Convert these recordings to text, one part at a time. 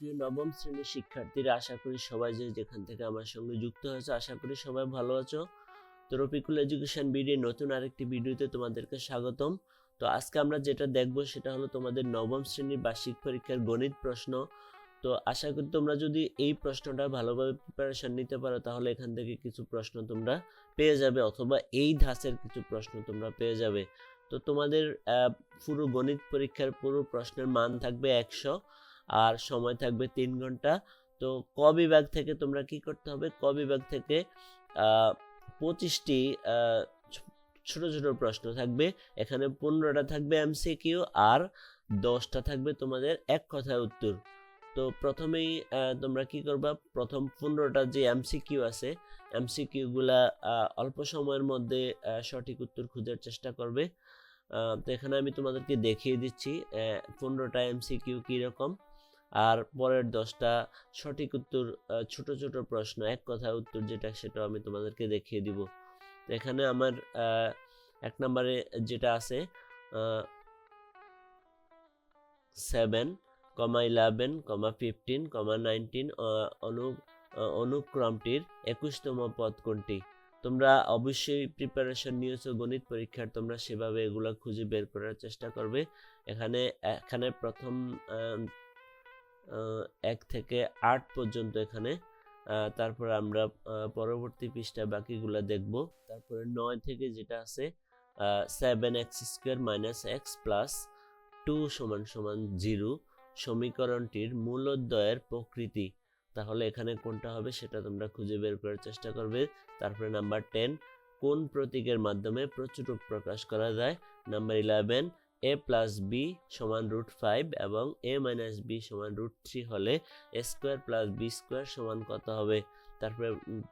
প্রিয় নবম শ্রেণির শিক্ষার্থীরা, আশা করি সবাই যে যেখান থেকে আমার সঙ্গে যুক্ত হয়েছে, আশা করি সবাই ভালো আছো। তো রফিকুল এডুকেশন বিডির নতুন আরেকটি ভিডিওতে তোমাদেরকে স্বাগতম। তো আজকে আমরা যেটা দেখব সেটা হলো তোমাদের নবম শ্রেণির বার্ষিক পরীক্ষার গণিত প্রশ্ন। তো আশা করি তোমরা যদি এই প্রশ্নটা ভালোভাবে প্রিপারেশন নিতে পারো, তাহলে এখান থেকে কিছু প্রশ্ন তোমরা পেয়ে যাবে অথবা এই ধাঁচের কিছু প্রশ্ন তোমরা পেয়ে যাবে। তো তোমাদের পুরো গণিত পরীক্ষার পুরো প্রশ্নের মান থাকবে একশো। আর সময় থাকবে তিন ঘণ্টা। তো ক বিভাগ থেকে তোমরা কি করতে হবে? ক বিভাগ থেকে পঁচিশটি ছোট ছোট প্রশ্ন থাকবে। এখানে পনেরোটা থাকবে এমসিকিউ আর দশটা থাকবে তোমাদের এক কথায় উত্তর। তো প্রথমেই তোমরা কি করবা? প্রথম পনেরোটা যে এমসিকিউ আছে এমসিকিউ গুলা অল্প সময়ের মধ্যে সঠিক উত্তর খোঁজার চেষ্টা করবে। তো এখানে আমি তোমাদেরকে দেখিয়ে দিচ্ছি পনেরোটা এমসিকিউ কীরকম। আর পরের দশটা সঠিক উত্তর ছোট ছোট প্রশ্ন, এক কথায় উত্তর যেটা সেটা আমি তোমাদেরকে দেখিয়ে দিব। এখানে আমার এক নম্বরে যেটা আছে seven comma eleven comma fifteen comma nineteen অনু অনুক্রমটির একুশতম পদ কোনটি? তোমরা অবশ্যই প্রিপারেশন নিয়েছো, গণিত পরীক্ষার, তোমরা সেভাবে এগুলো খুঁজে বের করার চেষ্টা করবে। এখানে এখানে প্রথম এক থেকে আট পর্যন্ত এখানে। তারপর আমরা পরবর্তী পৃষ্ঠায় বাকিগুলো দেখব। তারপরে নয় থেকে যেটা আছে seven x square minus x plus two সমান সমান জিরো সমীকরণটির মূলোদয়ের প্রকৃতি। তাহলে এখানে কোনটা হবে সেটা তোমরা খুঁজে বের করার চেষ্টা করবে। তারপরে নাম্বার টেন কোন প্রতীকের মাধ্যমে প্রচুরক প্রকাশ করা যায়? Number eleven a plus b সমান রুট ফাইভ এবং এ মাইনাস বি সমান রুট থ্রি হলে a square plus b square সমান কত হবে? তারপরে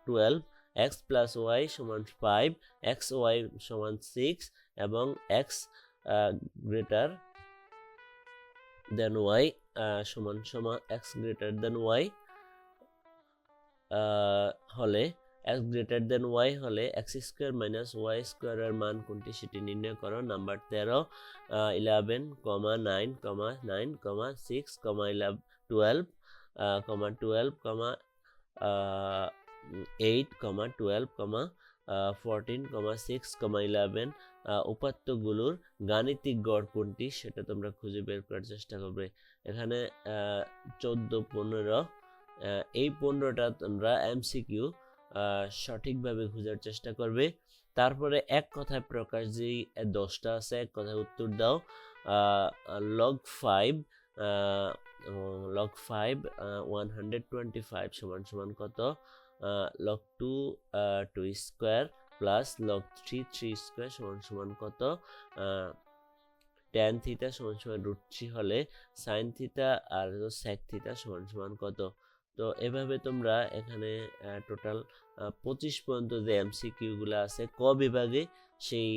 টুয়েলভ এক্স প্লাস ওয়াই সমান ফাইভ এক্স ওয়াই সমান সিক্স এবং এক্স গ্রেটার দেন ওয়াই সমান সমান এক্স গ্রেটার দেন ওয়াই হলে এক্স গ্রেটার দেন ওয়াই হলে এক্স স্কোয়ার মাইনাস ওয়াই স্কোয়ারের মান কোনটি সেটি নির্ণয় করো। নাম্বার তেরো eleven comma nine comma nine comma six comma eleven twelve comma twelve comma eight comma twelve comma fourteen comma six comma eleven উপাত্তগুলোর গাণিতিক গড় কোনটি সেটা তোমরা খুঁজে বের করার চেষ্টা করবে। এখানে চোদ্দ, পনেরো এই পনেরোটা তোমরা এমসিকিউ সঠিকভাবে খোঁজার চেষ্টা করবে। তারপরে এক কথায় প্রকাশ যেই দশটা আছে, এক কথায় উত্তর দাও। Log five log five one hundred twenty five সমান সমান কত? Log two two square plus log three three square সমান সমান কত? ট্যান থিটা সমান সমান রুট থ্রি হলে সাইন থিটা আর স্যাক থিটা সমান সমান কত? তো এভাবে তোমরা এখানে টোটাল পঁচিশ পর্যন্ত যে এমসিকিউগুলো আছে, ক বিভাগে সেই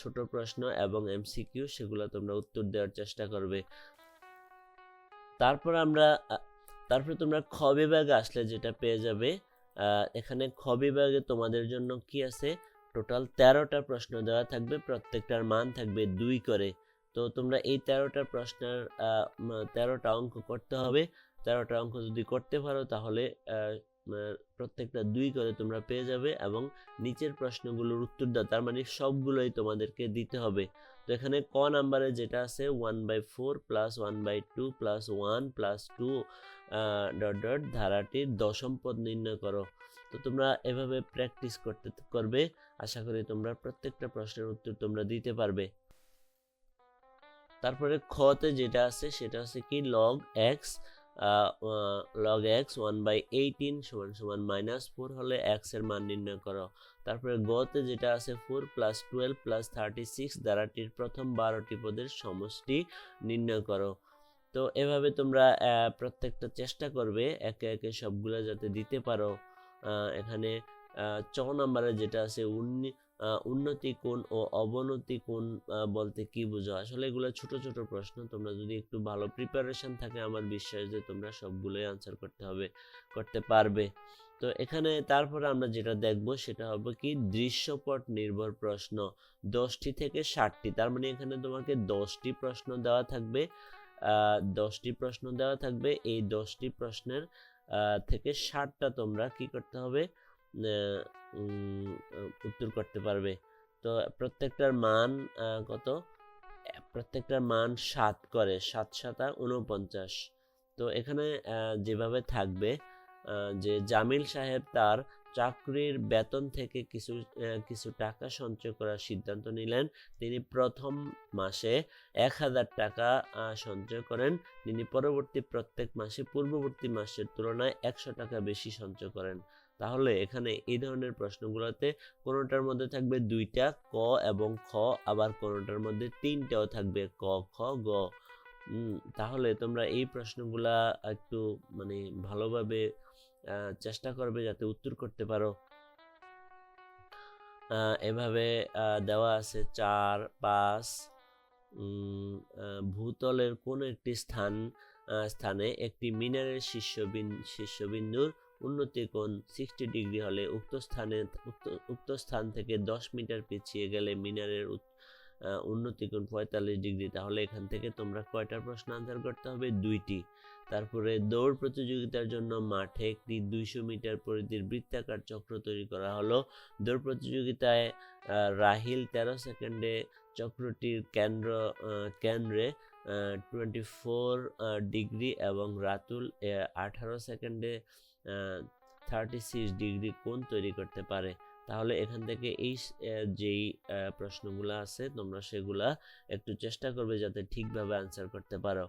ছোট প্রশ্ন এবং এমসিকিউ সেগুলো তোমরা উত্তর দেওয়ার চেষ্টা করবে। তারপর আমরা তারপরে তোমরা খ বিভাগে আসলে যেটা পেয়ে যাবে এখানে খ বিভাগে তোমাদের জন্য কি আছে? টোটাল তেরোটা প্রশ্ন দেওয়া থাকবে, প্রত্যেকটার মান থাকবে দুই করে। তো তোমরা এই তেরোটা প্রশ্নের তেরোটা অঙ্ক করতে হবে। তেরোটা অঙ্ক যদি করতে পারো, তাহলে প্রত্যেকটা দুই করে তোমরা পেয়ে যাবে এবং নিচের প্রশ্নগুলোর উত্তর দাও তার মানে সবগুলোই তোমাদেরকে দিতে হবে। তো এখানে ক নাম্বারে যেটা আছে one by four plus one by two plus one plus two dot dot ধারাটির দশম পদ নির্ণয় করো। তো তোমরা এভাবে প্র্যাকটিস করতে করবে, আশা করি তোমরা প্রত্যেকটা প্রশ্নের উত্তর তোমরা দিতে পারবে। তারপরে খতে যেটা আছে, সেটা হচ্ছে কি log x log x one by eighteen সমান সমান মাইনাস ফোর হলে এক্সের মান নির্ণয় করো। তারপরে গতে যেটা আছে four plus twelve plus thirty six দ্বারাটির প্রথম বারোটি পদের সমষ্টি নির্ণয় করো। তো এভাবে তোমরা প্রত্যেকটা চেষ্টা করবে একে একে সবগুলো যাতে দিতে পারো। এখানে চ নাম্বারে যেটা আছে আহ, উন্নতি কোণ ও অবনতি আহ, বলতে কি বুঝো? আসলে এগুলো ছোট ছোট প্রশ্ন। তোমরা যদি একটু ভালো প্রিপারেশন থাকে আমার বিশ্বাস যে তোমরা সবগুলোই আনসার করতে হবে করতে পারবে। তো এখানে তারপরে আমরা যেটা দেখব সেটা হবে কি দৃশ্যপট নির্ভর প্রশ্ন। দশটি থেকে ষাটটি তার মানে এখানে তোমাকে দশটি প্রশ্ন দেওয়া থাকবে। দশটি প্রশ্ন দেওয়া থাকবে। এই দশটি প্রশ্নের থেকে ষাটটা তোমরা কি করতে হবে? উত্তর করতে পারবে। তো প্রত্যেকটার মান কত? প্রত্যেকটার মান সাত করে, সাত, সাতা উনপঞ্চাশ তো এখানে যেভাবে থাকবে যে জামিল সাহেব তার চাকরির বেতন থেকে কিছু কিছু টাকা সঞ্চয় করার সিদ্ধান্ত নিলেন। তিনি প্রথম মাসে এক হাজার টাকা সঞ্চয় করেন। তিনি পরবর্তী প্রত্যেক মাসে, পূর্ববর্তী মাসের তুলনায় একশো টাকা বেশি সঞ্চয় করেন। তাহলে এখানে এই ধরনের প্রশ্নগুলোতে কোনোটার মধ্যে থাকবে দুইটা ক এবং খ, আবার কোনোটার মধ্যে তিনটাও থাকবে ক, খ, গ। তাহলে তোমরা এই প্রশ্নগুলা একটু মানে ভালোভাবে চেষ্টা করবে যাতে উত্তর করতে পারো। এভাবে দেওয়া আছে চার, পাঁচ ভূতলের কোন একটি স্থান স্থানে একটি মিনারের শীর্ষবিন- শীর্ষবিন্দুর উন্নতি কোণ সিক্সটি ডিগ্রি হলে উক্ত স্থানে উক্ত স্থান থেকে দশ মিটার পিছিয়ে গেলে মিনারের উত- আহ, উন্নতি কোণ পঁয়তাল্লিশ ডিগ্রি তাহলে এখান থেকে তোমরা কয়টা প্রশ্ন আনসার করতে হবে? দুইটি। তারপরে দৌড় প্রতিযোগিতার জন্য মাঠে একটি দুইশো মিটার পরিধির বৃত্তাকার চক্র তৈরি করা হলো। দৌড় প্রতিযোগিতায় রাহিল তেরো সেকেন্ডে চক্রটির কেন্দ্র কেন্দ্রে টোয়েন্টি ফোর ডিগ্রি এবং রাতুল আঠারো সেকেন্ডে থার্টি সিক্স ডিগ্রি কোণ তৈরি করতে পারে। তাহলে এখান থেকে এই যেই প্রশ্নগুলো আছে, তোমরা সেগুলা একটু চেষ্টা করবে যাতে ঠিকভাবে আনসার করতে পারো।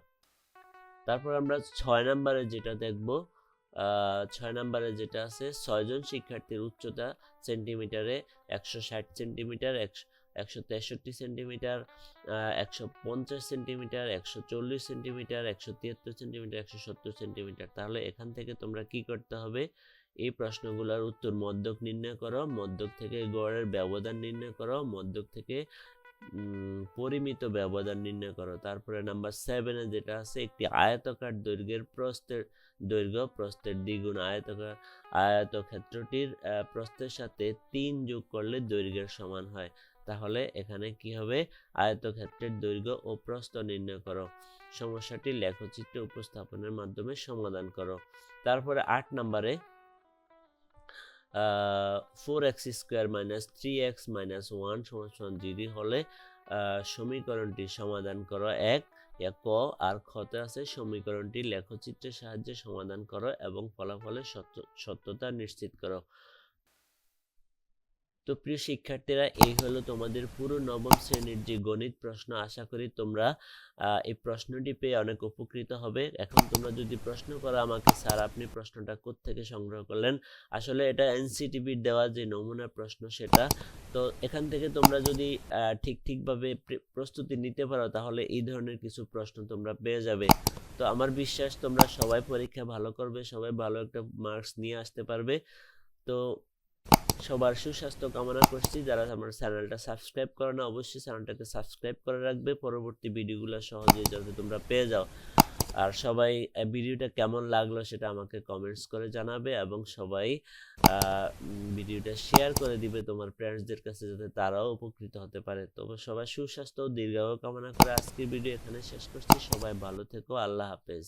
তারপর আমরা ছয় নম্বরে যেটা দেখব ছয় নম্বরে যেটা আছে, ছয়জন শিক্ষার্থীর উচ্চতা সেন্টিমিটারে একশো ষাট সেন্টিমিটার একশো একশো তেষট্টি সেন্টিমিটার একশো পঞ্চাশ সেন্টিমিটার, একশো চল্লিশ সেন্টিমিটার, একশো তিয়াত্তর সেন্টিমিটার, একশো সত্তর সেন্টিমিটার। তাহলে এখান থেকে তোমরা কি করতে হবে? এই প্রশ্নগুলোর উত্তর মধ্যক নির্ণয় করো মধ্যক থেকে গড়ের ব্যবধান নির্ণয় করো মধ্যক থেকে পরিমিত ব্যবধান নির্ণয় করো। তারপরে নাম্বার সেভেনে যেটা আছে, একটি আয়তকার দৈর্ঘ্যের প্রস্থের দৈর্ঘ্য, প্রস্থের দ্বিগুণ আয়তকার আয়তক্ষেত্রটির প্রস্থের সাথে তিন যোগ করলে দৈর্ঘ্যের সমান হয়। তাহলে এখানে কি হবে? আয়তক্ষেত্রের দৈর্ঘ্য ও প্রস্থ নির্ণয় করো। সমস্যাটি লেখচিত্রে উপস্থাপনের মাধ্যমে সমাধান করো। তারপরে আট নম্বরে four x square minus three x minus one সমান জিরো হলে সমীকরণটি সমাধান করো এক ক, আর খতে আছে সমীকরণটি লেখচিত্রের সাহায্যে সমাধান করো এবং ফলাফলের সত্য- সত্যতা নিশ্চিত করো। তো প্রিয় শিক্ষার্থীরা, এই হলো তোমাদের পুরো নবম শ্রেণির যে গণিত প্রশ্ন। আশা করি তোমরা এই প্রশ্নটি পেয়ে অনেক উপকৃত হবে। এখন তোমরা যদি প্রশ্ন করো আমাকে, স্যার আপনি প্রশ্নটা থেকে সংগ্রহ করলেন? আসলে এটা এনসিটিভির দেওয়া যে নমুনা প্রশ্ন সেটা। তো এখান থেকে তোমরা যদি ঠিক ঠিকভাবে প্রে- প্রস্তুতি নিতে পারো, তাহলে এই ধরনের কিছু প্রশ্ন তোমরা পেয়ে যাবে। তো আমার বিশ্বাস তোমরা সবাই পরীক্ষা ভালো করবে, সবাই ভালো একটা মার্কস নিয়ে আসতে পারবে। তো সবার সুস্বাস্থ্য কামনা করছি। যারা আমার চ্যানেলটা সাবস্ক্রাইব করো না, অবশ্যই চ্যানেলটাকে সাবস্ক্রাইব করে রাখবে। পরবর্তী ভিডিওগুলো সহজেই যাতে তোমরা পেয়ে যাও। আর সবাই ভিডিওটা কেমন লাগল সেটা আমাকে কমেন্টস করে জানাবে এবং সবাই ভিডিওটা শেয়ার করে দিবে তোমার ফ্রেন্ডসদের কাছে যাতে তারাও উপকৃত হতে পারে। তো সবাই সুস্বাস্থ্য ও দীর্ঘায়ু কামনা করে আজকের ভিডিও এখানে শেষ করছি। সবাই ভালো থেকো। আল্লাহ হাফেজ।